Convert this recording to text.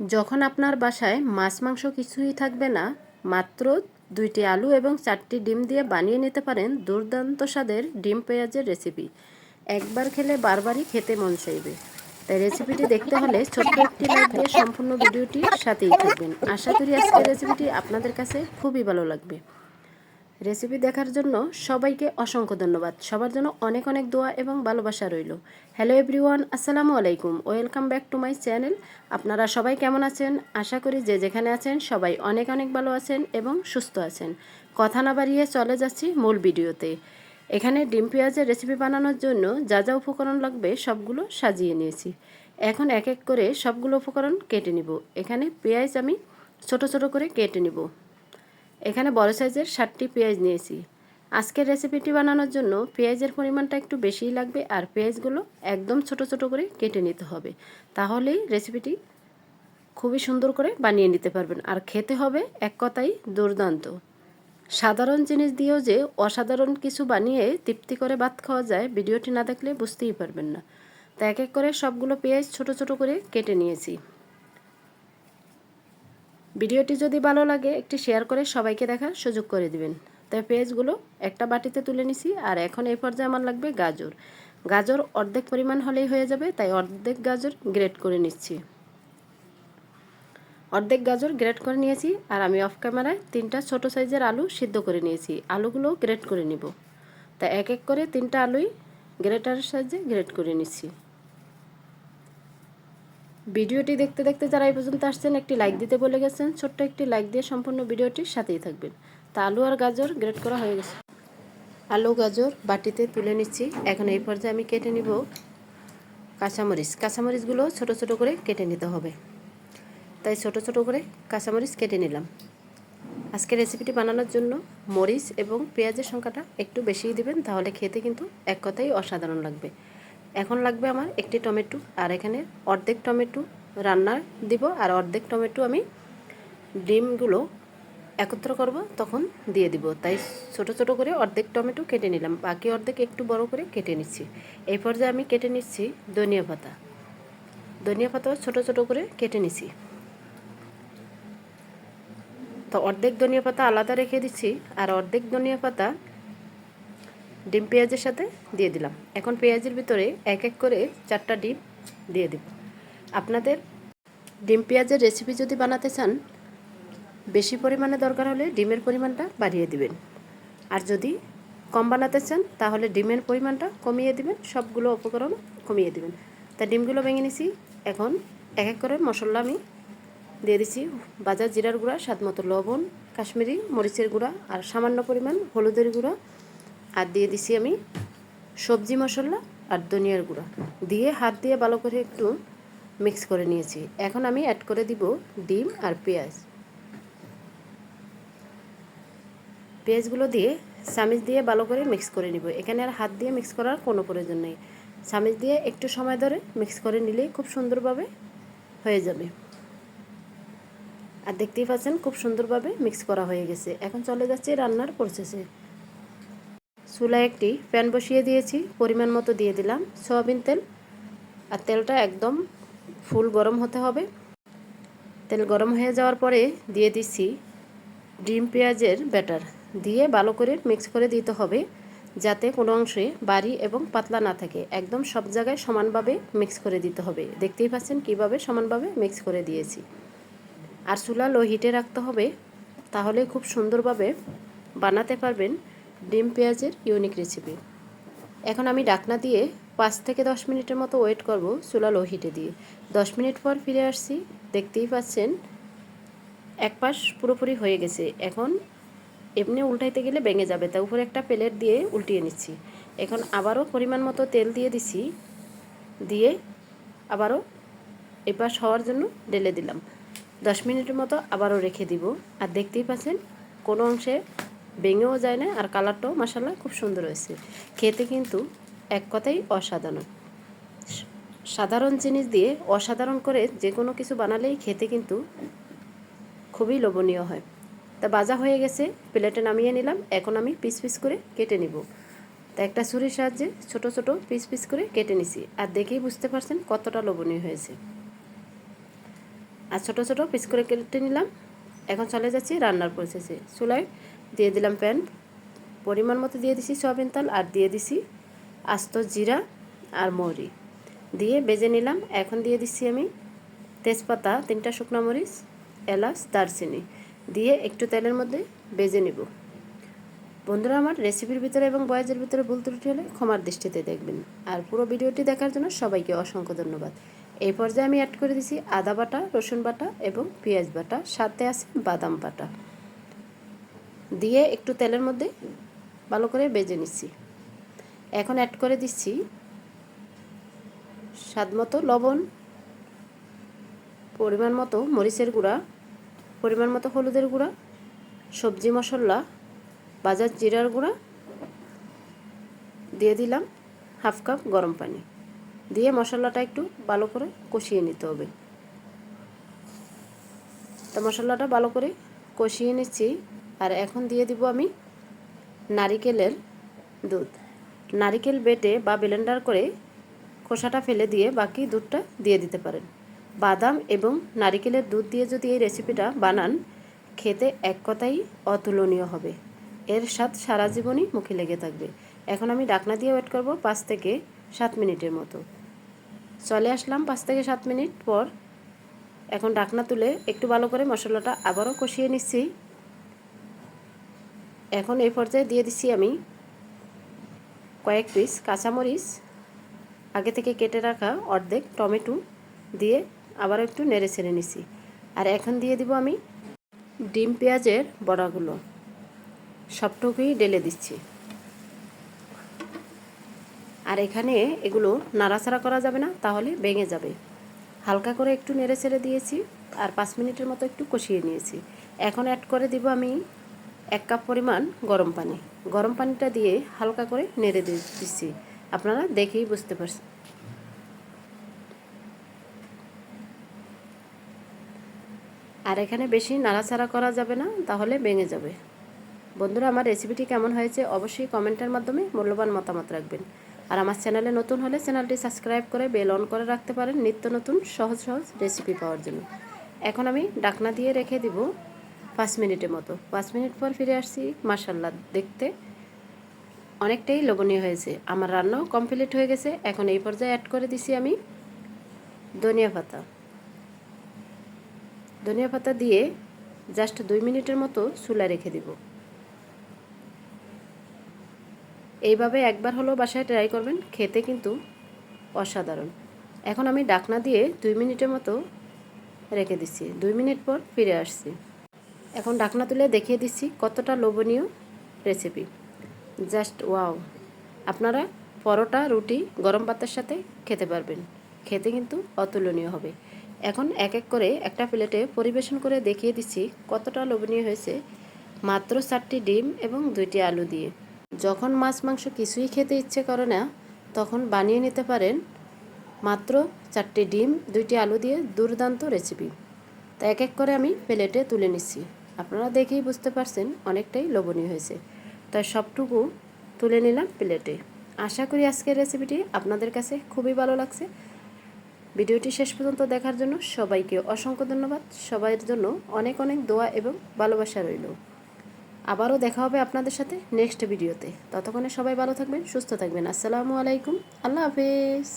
যখন আপনার বাসায় মাছ, মাংস কিছুই থাকবে না, মাত্র দুইটি আলু এবং চারটি ডিম দিয়ে বানিয়ে নিতে পারেন দুর্দান্ত স্বাদের ডিম পেঁয়াজের রেসিপি। একবার খেলে বারবারই খেতে মন চাইবে। তাই রেসিপিটি দেখতে হলে ছোট্ট একটি লাইক দিয়ে সম্পূর্ণ ভিডিওটি সাথেই থাকবেন। আশা করি আজকের রেসিপিটি আপনাদের কাছে খুবই ভালো লাগবে। রেসিপি দেখার জন্য সবাইকে অসংখ্য ধন্যবাদ। সবার জন্য অনেক অনেক দোয়া এবং ভালোবাসা রইল। হ্যালো এভরিওয়ান আসসালামু আলাইকুম। Welcome back to my channel আপনারা সবাই কেমন আছেন? আশা করি যে যেখানে আছেন সবাই অনেক অনেক ভালো আছেন এবং সুস্থ আছেন। কথা না বাড়িয়ে চলে যাচ্ছি মূল ভিডিওতে। এখানে ডিম পেঁয়াজের রেসিপি বানানোর জন্য যা যা উপকরণ লাগবে সবগুলো সাজিয়ে নিয়েছি। এখন এক এক করে সবগুলো উপকরণ কেটে নিব। এখানে পেঁয়াজ আমি ছোট ছোট করে কেটে নিব। এখানে বড় সাইজের ষাটটি পেঁয়াজ নিয়েছি। আজকের রেসিপিটি বানানোর জন্য পেঁয়াজের পরিমাণটা একটু বেশিই লাগবে আর পেঁয়াজগুলো একদম ছোট ছোট করে কেটে নিতে হবে। তাহলেই রেসিপিটি খুবই সুন্দর করে বানিয়ে নিতে পারবেন আর খেতে হবে এক কথাই দুর্দান্ত। সাধারণ জিনিস দিয়েও যে অসাধারণ কিছু বানিয়ে তৃপ্তি করে ভাত খাওয়া যায়, ভিডিওটি না দেখলে বুঝতেই পারবেন না। তা এক এক করে সবগুলো পেঁয়াজ ছোট ছোট করে কেটে নিয়েছি। ভিডিওটি যদি ভালো লাগে, একটি শেয়ার করে সবাইকে দেখার সুযোগ করে দিবেন। তাই পেঁয়াজগুলো একটা বাটিতে তুলে নিছি, আর এখন এই পর্যায়ে আমার লাগবে গাজর। গাজর অর্ধেক পরিমাণ হলেই হয়ে যাবে, তাই অর্ধেক গাজর গ্রেট করে নিচ্ছি। অর্ধেক গাজর গ্রেট করে নিয়েছি, আর আমি অফ ক্যামেরায় তিনটা ছোট সাইজের আলু সিদ্ধ করে নিয়েছি। আলুগুলো গ্রেট করে নিব। তা এক এক করে তিনটা আলুই গ্রেটারের সাহায্যে গ্রেট করে নিচ্ছি। ভিডিওটি দেখতে দেখতে যারা এই পর্যন্ত আসছেন, একটি লাইক দিতে বলে গেছেন, ছোট্ট একটি লাইক দিয়ে সম্পূর্ণ ভিডিওটির সাথেই থাকবেন। তা আলু আর গাজর গ্রেট করা হয়ে গেছে। আলু, গাজর বাটিতে তুলে নিচ্ছি। এখন এই পর্যায়ে আমি কেটে নিব কাঁচামরিচ। কাঁচামরিচগুলো ছোট ছোট করে কেটে নিতে হবে। তাই ছোট ছোট করে কাঁচামরিচ কেটে নিলাম। আজকে রেসিপিটি বানানোর জন্য মরিচ এবং পেঁয়াজের সংখ্যাটা একটু বেশিই দিবেন, তাহলে খেতে কিন্তু এক কথাই অসাধারণ লাগবে। এখন লাগবে আমার একটি টমেটো, আর এখানে অর্ধেক টমেটো রান্নার দিব, আর অর্ধেক টমেটো আমি ডিমগুলো একত্র করব, তখন দিয়ে দিব। তাই ছোট ছোট করে অর্ধেক টমেটো কেটে নিলাম, বাকি অর্ধেক একটু বড় করে কেটে নিচ্ছি। এই পর্যায়ে আমি কেটে নিচ্ছি ধনিয়া পাতা। ধনিয়া পাতাও ছোট ছোট করে কেটে নিচ্ছি। তো অর্ধেক ধনিয়া পাতা আলাদা রেখে দিচ্ছি, আর অর্ধেক ধনিয়া পাতা ডিম পেঁয়াজের সাথে দিয়ে দিলাম। এখন পেঁয়াজের ভিতরে এক এক করে চারটা ডিম দিয়ে দেব। আপনাদের ডিম পেঁয়াজের রেসিপি যদি বানাতে চান, বেশি পরিমাণে দরকার হলে ডিমের পরিমাণটা বাড়িয়ে দিবেন। আর যদি কম বানাতে চান, তাহলে ডিমের পরিমাণটা কমিয়ে দিবেন, সবগুলো উপকরণ কমিয়ে দিবেন। তা ডিমগুলো ভেঙে নিছি। এখন এক এক করে মশলা আমি দিয়ে দিচ্ছি বাজার জিরার গুঁড়া স্বাদ মতো লবণ, কাশ্মীরি মরিচের গুঁড়া আর সামান্য পরিমাণ হলুদের গুঁড়া আর দিয়ে দিছি আমি সবজি মশলা আর ধনিয়ার গুঁড়া। দিয়ে হাত দিয়ে ভালো করে একটু মিক্স করে নিয়েছি। এখন আমি অ্যাড করে দিব ডিম আর পেঁয়াজ। পেঁয়াজগুলো দিয়ে চামিচ দিয়ে ভালো করে মিক্স করে নিব। এখানে আর হাত দিয়ে মিক্স করার কোনো প্রয়োজন নেই। চামিচ দিয়ে একটু সময় ধরে মিক্স করে নিলেই খুব সুন্দরভাবে হয়ে যাবে। আর দেখতেই পাচ্ছেন খুব সুন্দরভাবে মিক্স করা হয়ে গেছে। এখন চলে যাচ্ছে রান্নার প্রসেসে চুলায় একটি প্যান বসিয়ে দিয়েছি, পরিমাণ মতো দিয়ে দিলাম। সয়াবিন তেল আর তেলটা একদম ফুল গরম হতে হবে। তেল গরম হয়ে যাওয়ার পরে দিয়ে দিচ্ছি ডিম পেঁয়াজের ব্যাটার। দিয়ে ভালো করে মিক্স করে দিতে হবে, যাতে কোনো অংশে বাড়ি এবং পাতলা না থাকে। একদম সব জায়গায় সমানভাবে মিক্স করে দিতে হবে। দেখতেই পাচ্ছেন কীভাবে সমানভাবে মিক্স করে দিয়েছি। আর চুলা লো হিটে রাখতে হবে, তাহলে খুব সুন্দরভাবে বানাতে পারবেন ডিম পেঁয়াজের ইউনিক রেসিপি এখন আমি ডাকনা দিয়ে পাঁচ থেকে দশ মিনিটের মতো ওয়েট করব চুলা লো হিটে দিয়ে। দশ মিনিট পর ফিরে আসছি, দেখতেই পাচ্ছেন এক পাশ পুরোপুরি হয়ে গেছে। এখন এমনি উল্টাইতে গেলে ভেঙে যাবে, তা উপরে একটা প্লেট দিয়ে উল্টিয়ে নিচ্ছি। এখন আবারও পরিমাণ মতো তেল দিয়ে দিছি, দিয়ে আবারও এপাশ হওয়ার জন্য ঢেলে দিলাম। দশ মিনিটের মতো আবারও রেখে দিব। আর দেখতেই পাচ্ছেন, কোনো অংশে ভেঙেও যায় না আর কালারটাও মশালা খুব সুন্দর হয়েছে। খেতে কিন্তু এক কথাই অসাধারণ। সাধারণ জিনিস দিয়ে অসাধারণ করে যে কোনো কিছু বানালেই খেতে কিন্তু খুবই লোভনীয় হয়। তা বাজা হয়ে গেছে, প্লেটে নামিয়ে নিলাম, এখন আমি পিস পিস করে কেটে নিব। তা একটা ছুরির সাহায্যে ছোট ছোট পিস পিস করে কেটে নিছি, আর দেখেই বুঝতে পারছেন কতটা লোভনীয় হয়েছে। আর ছোটো ছোটো পিস করে কেটে নিলাম, এখন চলে যাচ্ছি রান্নার প্রসেসে চুলায় দিয়ে দিলাম প্যান। পরিমাণ মতো দিয়ে দিছি সয়াবিন তেল আর দিয়ে দিছি আস্ত জিরা আর মৌরি। দিয়ে বেজে নিলাম। এখন দিয়ে দিচ্ছি আমি তেজপাতা, তিনটা শুকনো মরিচ, এলাচ, দারচিনি। দিয়ে একটু তেলের মধ্যে বেজে নিব। বন্ধুরা, আমার রেসিপির ভিতরে এবং বয়েজের ভিতরে ভুল ত্রুটি হলে ক্ষমার দৃষ্টিতে দেখবেন। আর পুরো ভিডিওটি দেখার জন্য সবাইকে অসংখ্য ধন্যবাদ। এই পর্যায়ে আমি অ্যাড করে দিছি আদা বাটা, রসুন বাটা এবং পেঁয়াজ বাটা। সাথে আছে বাদাম বাটা। দিয়ে একটু তেলের মধ্যে ভালো করে বেজে নিচ্ছি। এখন অ্যাড করে দিচ্ছি স্বাদ মতো লবণ, পরিমাণ মতো মরিচের গুঁড়া, পরিমাণ মতো হলুদের গুঁড়া, সবজি মশলা, বাজার জিরার গুঁড়া দিয়ে দিলাম হাফ কাপ গরম পানি। দিয়ে মশলাটা একটু ভালো করে কষিয়ে নিতে হবে। তো মশলাটা ভালো করে কষিয়ে নিচ্ছি। আর এখন দিয়ে দিব আমি নারিকেলের দুধ। নারিকেল বেটে বা ব্লেন্ডার করে খোসাটা ফেলে দিয়ে বাকি দুধটা দিয়ে দিতে পারেন। বাদাম এবং নারিকেলের দুধ দিয়ে যদি এই রেসিপিটা বানান, খেতে এক কথাই অতুলনীয় হবে। এর স্বাদ সারা জীবনই মুখে লেগে থাকবে। এখন আমি ডাকনা দিয়ে ওয়েট করব পাঁচ থেকে সাত মিনিটের মতো। চলে আসলাম পাঁচ থেকে সাত মিনিট পর। এখন ডাকনা তুলে একটু ভালো করে মশলাটা আবারও কষিয়ে নিচ্ছি। এখন এই পর্যায়ে দিয়ে দিছি আমি কয়েক পিস কাঁচামরিচ, আগে থেকে কেটে রাখা অর্ধেক টমেটো দিয়ে আবার একটু নেড়ে ছেড়ে নিছি। আর এখন দিয়ে দিব আমি ডিম পেঁয়াজের বড়াগুলো। সবটুকুই ডেলে দিচ্ছি। আর এখানে এগুলো নাড়াচাড়া করা যাবে না, তাহলে ভেঙে যাবে। হালকা করে একটু নেড়ে ছেড়ে দিয়েছি আর পাঁচ মিনিটের মতো একটু কষিয়ে নিয়েছি। এখন অ্যাড করে দিব আমি এক কাপ পরিমাণ গরম পানি। গরম পানিটা দিয়ে হালকা করে নেড়ে দিচ্ছি। আপনারা দেখেই বুঝতে পারছেন। আর এখানে বেশি নাড়াচাড়া করা যাবে না, তাহলে ভেঙে যাবে। বন্ধুরা, আমার রেসিপিটি কেমন হয়েছে অবশ্যই কমেন্টের মাধ্যমে মূল্যবান মতামত রাখবেন। আর আমার চ্যানেলে নতুন হলে চ্যানেলটি সাবস্ক্রাইব করে বেল অন করে রাখতে পারেন নিত্য নতুন সহজ সহজ রেসিপি পাওয়ার জন্য। এখন আমি ডাকনা দিয়ে রেখে দিব পাঁচ মিনিটের মতো। পাঁচ মিনিট পর ফিরে আসছি মার্শাল্লাহ দেখতে অনেকটাই লোভনীয় হয়েছে। আমার রান্নাও কমপ্লিট হয়ে গেছে। এখন এই পর্যায়ে অ্যাড করে দিছি আমি ধনিয়া পাতা। ধনিয়া পাতা দিয়ে জাস্ট দুই মিনিটের মতো চুলা রেখে দিব। এইভাবে একবার হলেও বাসায় ট্রাই করবেন, খেতে কিন্তু অসাধারণ। এখন আমি ডাকনা দিয়ে দুই মিনিটের মতো রেখে দিচ্ছি। দুই মিনিট পর ফিরে আসছি। এখন ডাকনা তুলে দেখিয়ে দিচ্ছি কতটা লোভনীয় রেসিপি জাস্ট ওয়াও আপনারা পরোটা, রুটি, গরম ভাতের সাথে খেতে পারবেন। খেতে কিন্তু অতুলনীয় হবে। এখন এক এক করে একটা প্লেটে পরিবেশন করে দেখিয়ে দিচ্ছি কতটা লোভনীয় হয়েছে মাত্র চারটি ডিম এবং দুইটি আলু দিয়ে। যখন মাছ, মাংস কিছুই খেতে ইচ্ছে করে না, তখন বানিয়ে নিতে পারেন মাত্র চারটি ডিম, দুইটি আলু দিয়ে দুর্দান্ত রেসিপি তা এক এক করে আমি প্লেটে তুলে নিচ্ছি। আপনারা দেখেই বুঝতে পারছেন অনেকটাই লোভনীয় হয়েছে। তাই সবটুকু তুলে নিলাম প্লেটে। আশা করি আজকের রেসিপিটি আপনাদের কাছে খুবই ভালো লাগছে। ভিডিওটি শেষ পর্যন্ত দেখার জন্য সবাইকে অসংখ্য ধন্যবাদ। সবাইয়ের জন্য অনেক অনেক দোয়া এবং ভালোবাসা রইল। আবারও দেখা হবে আপনাদের সাথে নেক্সট ভিডিওতে ততক্ষণে সবাই ভালো থাকবেন, সুস্থ থাকবেন। আসসালামু আলাইকুম। আল্লাহ হাফেজ।